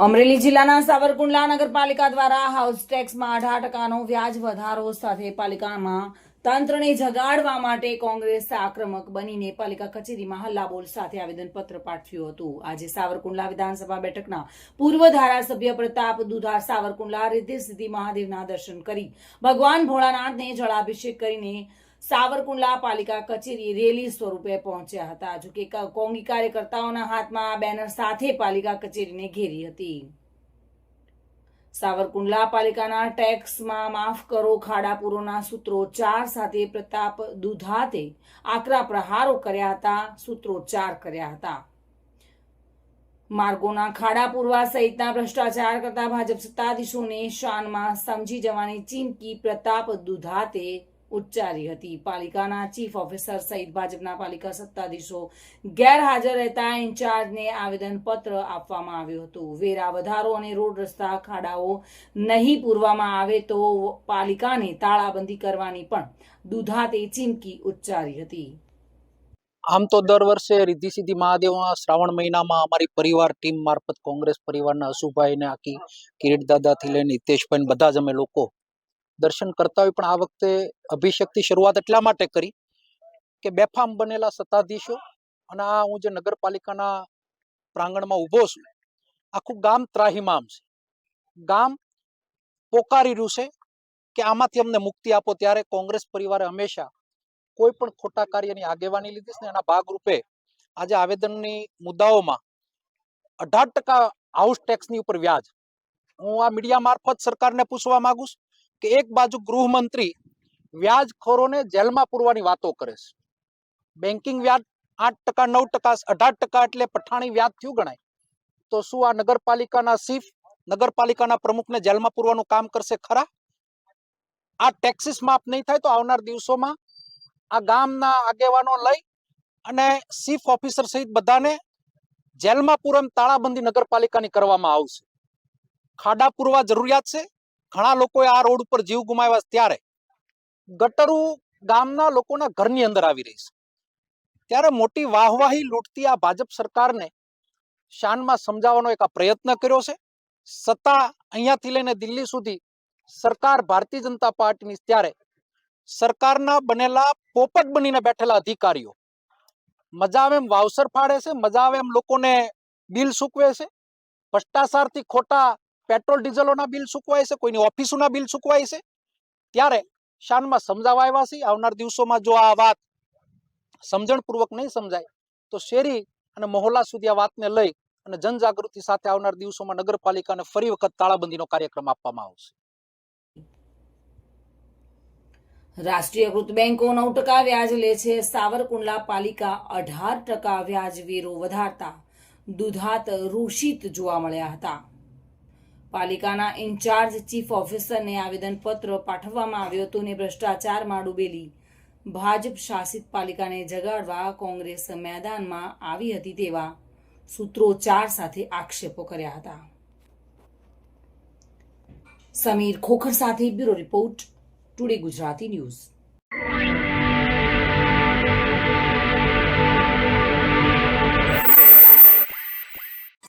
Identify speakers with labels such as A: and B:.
A: અમરેલી જિલ્લાના સાવરકુંડલા નગરપાલિકા દ્વારા હાઉસ ટેક્સમાં અઢાર ટકાનો વ્યાજ વધારો સાથે પાલિકામાં તંત્રને જગાડવા માટે કોંગ્રેસ આક્રમક બનીને પાલિકા કચેરીમાં હલ્લાબોલ સાથે આવેદનપત્ર પાઠવ્યું હતું. આજે સાવરકુંડલા વિધાનસભા બેઠકના પૂર્વ ધારાસભ્ય પ્રતાપ દુધાર સાવરકુંડલા રિદ્ધિ સિદ્ધિ મહાદેવના દર્શન કરી ભગવાન ભોળાનાથને જળાભિષેક કરીને સાવરકુંડલા પાલિકા કચેરી રેલી સ્વરૂપે પહોંચ્યા હતા, જોકે કોંગી કાર્યકર્તાઓના હાથમાં બેનર સાથે પાલિકા કચેરીને ઘેરી હતી. સાવરકુંડલા પાલિકાના ટેક્સમાં માફ કરો, ખાડાપુરોના સૂત્રોચ્ચાર સાથે પ્રતાપ દુધાતે આકરા પ્રહારો કર્યા હતા, સૂત્રોચ્ચાર કર્યા હતા. માર્ગોના ખાડા પૂરવા સહિતના ભ્રષ્ટાચાર કરતા ભાજપ સત્તાધીશોને શાનમાં સમજી જવાની ચીમકી પ્રતાપ દુધાતે ઉચ્ચારી હતી. પાલિકાના ચીફ ઓફિસર સહિત ભાજપના પાલિકા સત્તાધીશો ગેરહાજર રહેતા ઇન્ચાર્જને આવેદનપત્ર આપવામાં આવ્યું હતું. વેરા વધારો અને રોડ રસ્તા ખાડાઓ નહીં પૂરવામાં આવે તો પાલિકાને તાળાબંધી કરવાની પણ દુધાતે ચીમકી ઉચ્ચારી હતી.
B: આમ તો દર વર્ષે રિદ્ધિ સિદ્ધિ મહાદેવના શ્રાવણ મહિનામાં અમારી પરિવાર ટીમ મારફત કોંગ્રેસ પરિવારના અશુભાઈને આખી કિરીટ દાદાથી લઈને હિતેશભાઈ બધા જ અમે લોકો દર્શન કરતા હોય પણ આ વખતે અભિષેકથી શરૂઆત એટલા માટે કરી કે બેફામ બનેલા સત્તાધીશો અને આ હું જે નગરપાલિકાના પ્રાંગણમાં ઊભો છું, આખું ગામ ત્રાહિમામ છે. ગામ પોકારી રહ્યું છે કે આમાંથી અમને મુક્તિ આપો ત્યારે કોંગ્રેસ પરિવારે હંમેશા કોઈ પણ ખોટા કાર્યની આગેવાની લીધી છે એના ભાગરૂપે આજે આવેદનની મુદ્દાઓમાં અઢાર ટકા હાઉસ ટેક્સની ઉપર વ્યાજ. હું આ મીડિયા મારફત સરકારને પૂછવા માંગુ છું કે એક બાજુ ગૃહમંત્રી વ્યાજખોરોને જેલમાં પૂરવાની વાતો કરે છે. બેન્કિંગ વ્યાજ આઠ ટકા, નવ ટકા, અઢાર ટકા એટલે પઠાણી વ્યાજ થયું ગણાય. તો શું આ નગરપાલિકાના સીફ નગરપાલિકાના પ્રમુખને જેલમાં પૂરવાનું કામ કરશે ખરા? આ ટેક્સીસ માફ નહીં થાય તો આવનાર દિવસોમાં આ ગામના આગેવાનો લઈ અને ચીફ ઓફિસર સહિત બધાને જેલમાં પૂરમ તાળાબંધી નગરપાલિકાની કરવામાં આવશે. ખાડા પૂરવા જરૂરિયાત છે. ઘણા લોકોએ આ રોડ ઉપર જીવ ગુમાવ્યા ત્યારે ગટરુ ગામના લોકોના ઘરની અંદર આવી રહી છે. ત્યારે મોટી વાહવાહી લૂંટતી આ ભાજપ સરકારને શાનમાં સમજાવવાનો એક આ પ્રયત્ન કર્યો છે. સત્તા અહીંયાથી લઈને દિલ્હી સુધી સરકાર ભારતીય જનતા પાર્ટીની ત્યારે સરકારના બનેલા પોપટ બનીને બેઠેલા અધિકારીઓ મજા આવે એમ વાવસર ફાડે છે, મજા આવે એમ લોકોને બિલ સૂકવે છે. ભ્રષ્ટાચારથી ખોટા પેટ્રોલ ડીઝલોના બિલ ચૂકવાય છે, કોઈની ઓફિસોના બિલ ચૂકવાય છે. ત્યારે શાનમાં સમજાવવા આવ્યા છે, આવનાર દિવસોમાં જો આ વાત સમજણપૂર્વક નહીં સમજાય, તો શેરી અને મહોલ્લા સુધી આ વાતને લઈ અને જનજાગૃતિ સાથે આવનાર દિવસોમાં નગરપાલિકાને ફરી વખત તાળાબંધીનો કાર્યક્રમ આપવામાં આવશે.
A: રાષ્ટ્રીયકૃત બેંકો નવ ટકા વ્યાજ લે છે, સાવરકુંડલા પાલિકા અઢાર ટકા વ્યાજ વેરો વધારતા દુધાત રૂષિત જોવા મળ્યા હતા. પાલિકાના ઇન્ચાર્જ ચીફ ઓફિસરને આવેદનપત્ર પાઠવવામાં આવ્યું હતું ને ભ્રષ્ટાચારમાં ડૂબેલી. ભાજપ શાસિત પાલિકાને જગાડવા કોંગ્રેસ મેદાનમાં આવી હતી તેવા સૂત્રો ચાર સાથે આક્ષેપો કર્યા હતા. સમીર ખોખર સાથે bureau report, today Gujarati news.